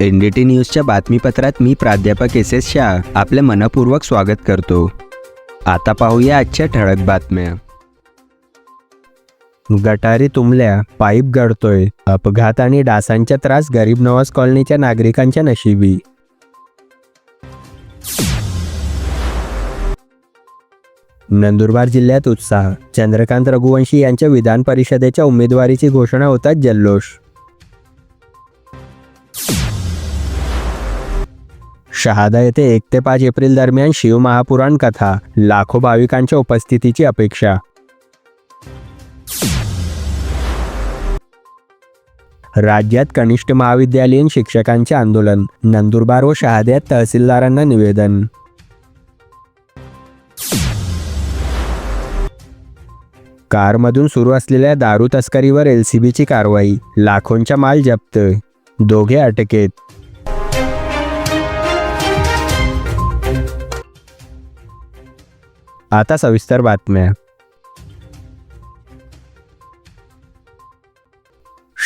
NDT न्यूजच्या बातमीपत्रात मी प्राध्यापक S S Shah आपले मनपूर्वक स्वागत करतो. आता पाहूया आजच्या ठळक बातम्या. गटारी तुंबल्या पाईप गळतोय अपघात आणि डासांचा त्रास गरीब नवाज कॉलनीच्या नागरिकांच्या नशिबी. नंदुरबार जिल्ह्यात उत्साह. चंद्रकांत रघुवंशी यांच्या विधान परिषदेच्या उमेदवारीची घोषणा होतात जल्लोष. शहादा येथे एक ते पाच एप्रिल दरम्यान शिव महापुराण कथा लाखो भाविकांच्या उपस्थितीची अपेक्षा. राज्यात कनिष्ठ महाविद्यालयीन शिक्षकांचे आंदोलन नंदुरबार व शहाद्यात तहसीलदारांना निवेदन. कारमधून सुरू असलेल्या दारू तस्करीवर एलसीबीची कारवाई. लाखोंचा माल जप्त. दोघे अटकेत. आता सविस्तर बातम्या.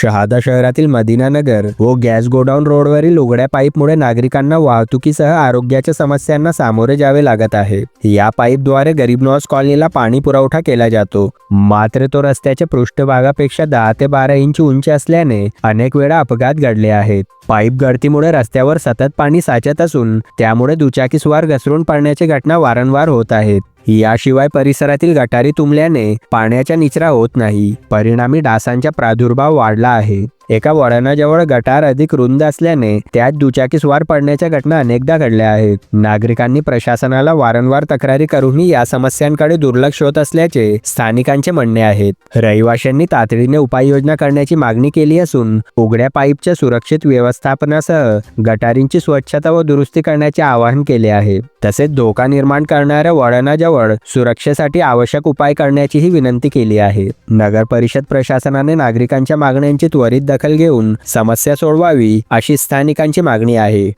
शहादा शहरातील मदिना नगर व गॅस गोडाऊन रोडवरील उघड्या पाईपमुळे नागरिकांना वाहतुकीसह आरोग्याच्या समस्यांना सामोरे जावे लागत आहे. या पाईपद्वारे गरीब नवाज कॉलनीला पाणी पुरवठा केला जातो. मात्र तो रस्त्याच्या पृष्ठभागापेक्षा दहा ते बारा इंच उंच असल्याने अनेक वेळा अपघात घडले आहेत. पाईप गळतीमुळे रस्त्यावर सतत पाणी साचत असून त्यामुळे दुचाकीस्वार घसरून पडण्याच्या घटना वारंवार होत आहेत याशिवाय परिसरातील गटारी तुंबल्याने पाण्याचा निचरा होत नाही. परिणामी डासांचा प्रादुर्भाव वाढला आहे. एका वळणाजवळ गटार अधिक रुंद असल्याने त्यात दुचाकी स्वार पडण्याच्या घटना अनेकदा घडल्या आहेत. नागरिकांनी प्रशासनाला वारंवार तक्रारी करूनही या समस्यांकडे दुर्लक्ष होत असल्याचे स्थानिकांचे म्हणणे आहेत. रहिवाशांनी तातडीने उपाययोजना करण्याची मागणी केली असून उघड्या पाईपच्या सुरक्षित व्यवस्थापनासह गटारींची स्वच्छता व दुरुस्ती करण्याचे आवाहन केले आहे. तसेच धोका निर्माण करणाऱ्या वळणाजवळ सुरक्षेसाठी आवश्यक उपाय करण्याचीही विनंती केली आहे. नगर परिषद प्रशासनाने नागरिकांच्या मागण्यांची त्वरित दखल घेऊन समस्या सोडवावी अशी स्थानिकांची मागणी आहे.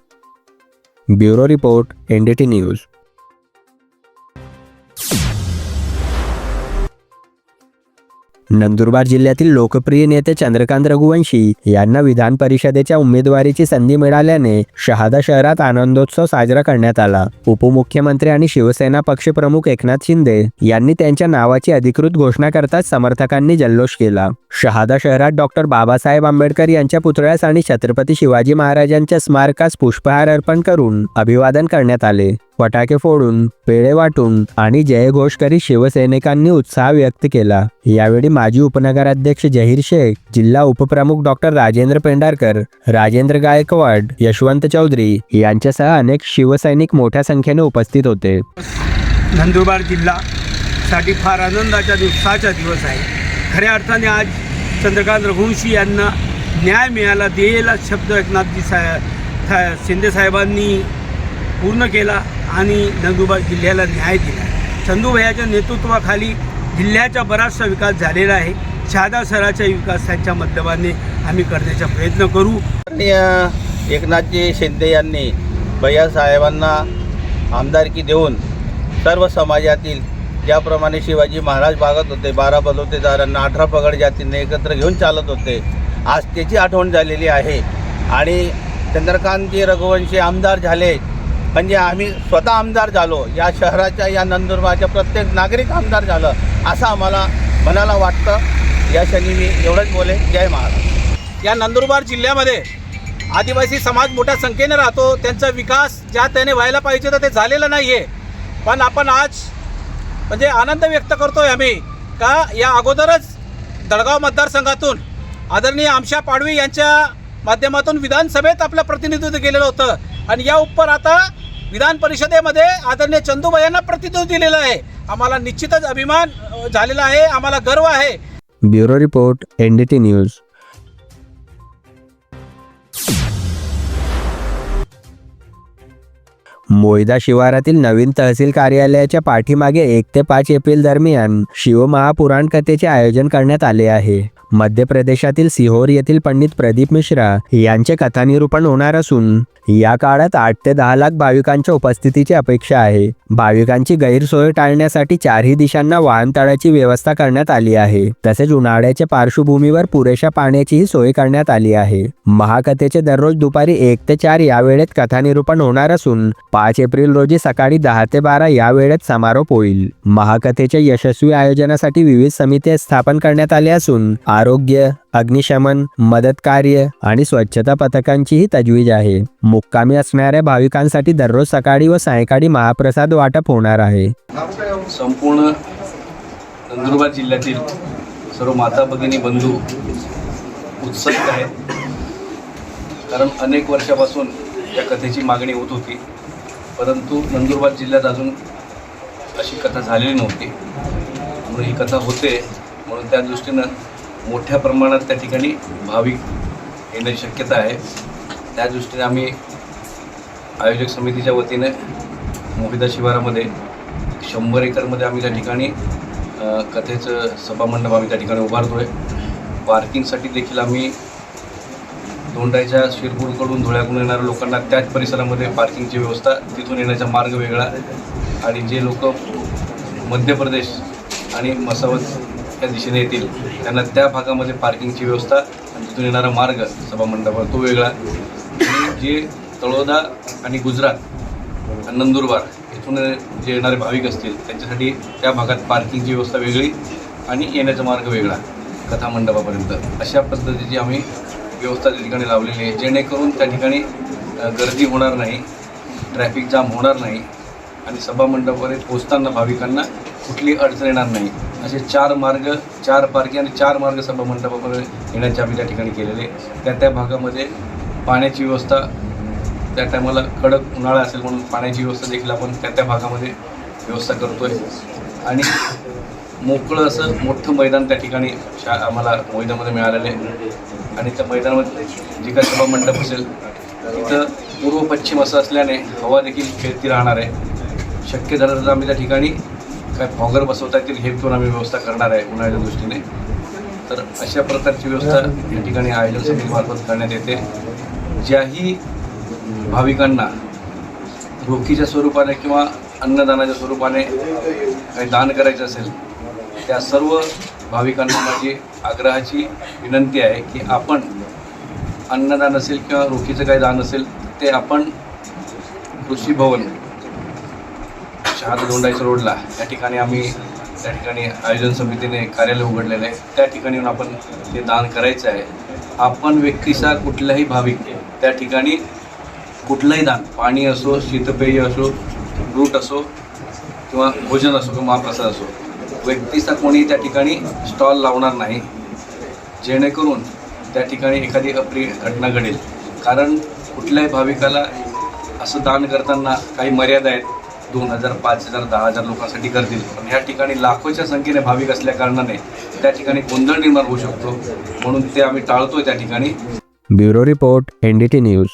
Bureau report NDT news. Nandurbar जिल्ह्यातील लोकप्रिय नेते चंद्रकांत रघुवंशी यांना विधान परिषदेच्या उमेदवारीची संधी मिळाल्याने शहादा शहरात आनंदोत्सव साजरा करण्यात आला. उपमुख्यमंत्री आणि शिवसेना पक्षप्रमुख एकनाथ शिंदे यांनी त्यांच्या नावाची अधिकृत घोषणा करताच समर्थकांनी जल्लोष केला. शहादा शहरात डॉक्टर बाबासाहेब आंबेडकर यांच्या पुतळ्यास आणि छत्रपती शिवाजी महाराजांच्या स्मारकास पुष्पहार अर्पण करून अभिवादन करण्यात आले. फटाके फोडून पेढे वाटून आणि जयघोष करीत शिवसैनिकांनी उत्साह व्यक्त केला. यावेळी माजी उपनगराध्यक्ष जहीर शेख जिल्हा उपप्रमुख डॉक्टर राजेंद्र पेंढारकर राजेंद्र गायकवाड यशवंत चौधरी यांच्यासह अनेक शिवसैनिक मोठ्या संख्येने उपस्थित होते. नंदुरबार जिल्हा साठी फार आनंदाचा दिवसाचा दिवस आहे. खऱ्या अर्थाने आज चंद्रकांत रघुवंशी यांना न्याय मिळाला दिलेला शब्द एकनाथजी साहेब शिंदे साहेबांनी पूर्ण केला आणि नंदुरबार जिल्ह्याला न्याय दिला. चंदूभयाच्या नेतृत्वाखाली जिल्ह्याचा बराचसा विकास झालेला आहे. शहादा सराच्या विकास त्यांच्या माध्यमाने आम्ही करण्याचा प्रयत्न करू. एकनाथजी शिंदे यांनी भैयासाहेबांना आमदारकी देऊन सर्व समाजातील ज्याप्रमाणे शिवाजी महाराज भागत होते बारा बलवतेदारांना अठरा पगड जातींना एकत्र घेऊन चालत होते आज त्याची आठवण झालेली आहे. आणि चंद्रकांतजी रघुवंशी आमदार झाले म्हणजे आम्ही स्वतः आमदार झालो या शहराच्या या नंदुरबारच्या प्रत्येक नागरिक आमदार झालं असं आम्हाला मनाला वाटतं. या क्षणी मी एवढंच बोले जय महाराज. या नंदुरबार जिल्ह्यामध्ये आदिवासी समाज मोठ्या संख्येने राहतो त्यांचा विकास ज्या त्याने व्हायला पाहिजे तर ते झालेलं नाही आहे पण आपण आज म्हणजे आनंद व्यक्त करतोय आम्ही का या अगोदरच दळगाव मतदारसंघातून आदरणीय आमशा पाडवी यांच्या माध्यमातून विधानसभेत आपलं प्रतिनिधित्व केलेलं होतं. आणि या उपर आता विधान परिषदेमध्ये आदरणीय चंदूबाई यांना प्रतिनिधित्व दिलेलं आहे. आम्हाला निश्चितच अभिमान झालेला आहे. आम्हाला गर्व आहे. Bureau report NDT news. Moyda शिवारातील नवीन तहसील कार्यालयाच्या पाठीमागे एक ते पाच एप्रिल दरम्यान शिवमहापुराण कथेचे आयोजन करण्यात आले आहे. मध्य प्रदेशातील सिहोर येथील पंडित प्रदीप मिश्रा यांचे कथानिरूपण होणार असून या काळात आठ ते दहा लाख भाविकांच्या उपस्थितीची अपेक्षा आहे. भाविकांची गैरसोय टाळण्यासाठी चारही दिशांना वाहनतळाची व्यवस्था करण्यात आली आहे. तसेच उन्हाळ्याच्या पार्श्वभूमीवर पुरेशा पाण्याचीही सोय करण्यात आली आहे. महाकथेचे दररोज दुपारी एक ते चार या वेळेत कथानिरूपण होणार असून पाच एप्रिल रोजी सकाळी दहा ते बारा या वेळेत समारोप होईल. महाकथेच्या यशस्वी आयोजनासाठी विविध समित्या स्थापन करण्यात आल्या असून आरोग्य अग्निशमन मदत कार्य आणि स्वच्छता पथकांचीही तजवीज आहे. मुक्कामी असणाऱ्या भाविकांसाठी दररोज सकाळी व सायंकाळी महाप्रसाद वाटप होणार आहे. संपूर्ण नंदुरबार जिल्ह्यातील सर्व माता भगिनी बंधू उत्सुक आहेत. कारण अनेक वर्षापासून या कथेची मागणी होत होती. परंतु नंदुरबार जिल्ह्यात अजून अशी कथा झालेली नव्हती. म्हणून ही कथा होते. म्हणून त्या दृष्टीनं मोठ्या प्रमाणात त्या ठिकाणी भाविक येण्याची शक्यता आहे. त्या दृष्टीने आम्ही आयोजक समितीच्या वतीने मोहिदा शिवारामध्ये शंभर एकरमध्ये आम्ही त्या ठिकाणी कथेचं सभामंडप आम्ही त्या ठिकाणी उभारतो आहे पार्किंगसाठी देखील आम्ही दोंडाईच्या शिरपूरकडून धुळ्याकडून येणाऱ्या लोकांना त्याच परिसरामध्ये पार्किंगची व्यवस्था तिथून येण्याचा मार्ग वेगळा. आणि जे लोक मध्य प्रदेश आणि मसावत त्या दिशेने येतील. त्यांना त्या भागामध्ये पार्किंगची व्यवस्था आणि तिथून येणारा मार्ग सभामंडपावर तो वेगळा. जे तळोदा आणि गुजरात आणि नंदुरबार इथून जे येणारे भाविक असतील त्यांच्यासाठी त्या भागात पार्किंगची व्यवस्था वेगळी आणि येण्याचा मार्ग वेगळा कथा मंडपापर्यंत अशा पद्धतीची आम्ही व्यवस्था त्या ठिकाणी लावलेली आहे. जेणेकरून त्या ठिकाणी गर्दी होणार नाही ट्रॅफिक जाम होणार नाही आणि सभामंडपावर पोचताना भाविकांना कुठली अडचण येणार नाही. असे चार मार्ग चार पार्किंग आणि चार मार्ग सभामंडपावर येण्याचे आम्ही त्या ठिकाणी केलेले. त्या त्या भागामध्ये पाण्याची व्यवस्था त्या टायमाला कडक उन्हाळा असेल म्हणून पाण्याची व्यवस्था देखील आपण त्या त्या भागामध्ये व्यवस्था करतो आहे आणि मोकळं असं मोठं मैदान त्या ठिकाणी शा आम्हाला मैदानामध्ये मिळालेलं आहे. आणि त्या मैदानामध्ये जे काही सभा मंडप असेल तिथं पूर्व पश्चिम असं असल्याने हवा देखील खेळती राहणार आहे. शक्य झालं तर आम्ही त्या ठिकाणी काय फॉगर बसवता येतील हे पण आम्ही व्यवस्था करणार आहे उन्हाळ्याच्या दृष्टीने. तर अशा प्रकारची व्यवस्था या ठिकाणी आयोजन समितीमार्फत करण्यात येते. ज्याही भाविकांना रोखीच्या स्वरूपाने किंवा अन्नदानाच्या स्वरूपाने काही दान करायचं असेल त्या सर्व भाविकांना माझी आग्रहाची विनंती आहे की आपण अन्नदान असेल किंवा रोखीचं काही दान असेल ते आपण कृषी भवन शहादा दोंडाईच्या रोडला. त्या ठिकाणी आम्ही त्या ठिकाणी आयोजन समितीने कार्यालय उघडलेलं आहे. त्या ठिकाणी येऊन आपण ते दान करायचं आहे. आपण व्यक्तीचा कुठलाही भाविक त्या ठिकाणी कुठलंही दान पाणी असो शीतपेय असो रूट असो किंवा भोजन असो किंवा महाप्रसाद असो व्यक्तीचा कोणी त्या ठिकाणी स्टॉल लावणार नाही. जेणेकरून त्या ठिकाणी एखादी अप्रिय घटना घडेल. कारण कुठल्याही भाविकाला असं दान करताना काही मर्यादा आहेत. दोन हजार पाच हजार दहा हजार लोकांसाठी करतील पण ह्या ठिकाणी लाखोच्या संख्येने भाविक असल्या कारणाने त्या ठिकाणी गोंधळ निर्माण होऊ शकतो. म्हणून ते आम्ही टाळतोय त्या ठिकाणी. Bureau report NDT news.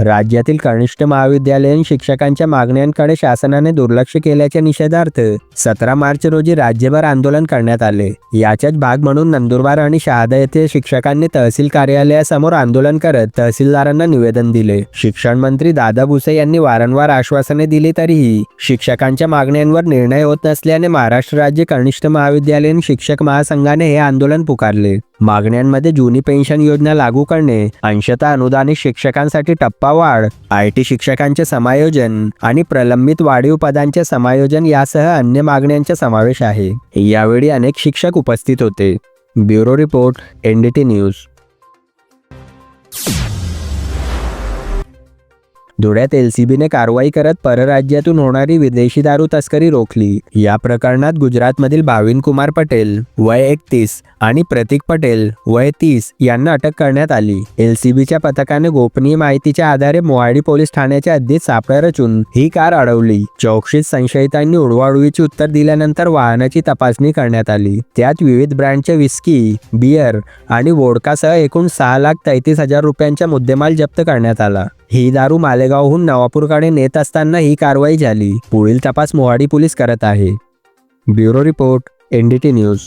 राज्यातील कनिष्ठ महाविद्यालयीन शिक्षकांच्या मागण्यांकडे शासनाने दुर्लक्ष केल्याच्या निषेधार्थ सतरा मार्च रोजी राज्यभर आंदोलन करण्यात आले. याचाच भाग म्हणून नंदुरबार आणि शहादा येथे शिक्षकांनी तहसील कार्यालयासमोर आंदोलन करत तहसीलदारांना निवेदन दिले. शिक्षण मंत्री दादा भुसे यांनी वारंवार आश्वासने दिली तरीही शिक्षकांच्या मागण्यांवर निर्णय होत नसल्याने महाराष्ट्र राज्य कनिष्ठ महाविद्यालयीन शिक्षक महासंघाने हे आंदोलन पुकारले. मागण्यांमध्ये जुनी पेन्शन योजना लागू करणे अंशतः अनुदानित शिक्षकांसाठी टप्पा वाढ आय टी शिक्षकांचे समायोजन आणि प्रलंबित वाढीव पदांचे समायोजन यासह अन्य मागण्यांचा समावेश आहे. यावेळी अनेक शिक्षक उपस्थित होते. Bureau report NDT news. धुळ्यात एलसीबीने कारवाई करत परराज्यातून होणारी विदेशी दारू तस्करी रोखली. या प्रकरणात गुजरातमधील भाविन कुमार पटेल वय एकतीस आणि प्रतीक पटेल वय तीस यांना अटक करण्यात आली. एलसीबीच्या पथकाने गोपनीय माहितीच्या आधारे मोहाडी पोलीस ठाण्याच्या हद्दीत सापळा रचून ही कार अडवली. चौकशीत संशयितांनी उडवाउडवीची उत्तर दिल्यानंतर वाहनाची तपासणी करण्यात आली. त्यात विविध ब्रँडचे विस्की बियर आणि वोडकासह एकूण सहा लाख तेहतीस हजार रुपयांचा मुद्देमाल जप्त करण्यात आला. ही दारू मालेगावहून नवापूरकडे नेत असताना ही कारवाई झाली. पुढील तपास मोहाडी पोलीस करत आहे. Bureau report NDT news.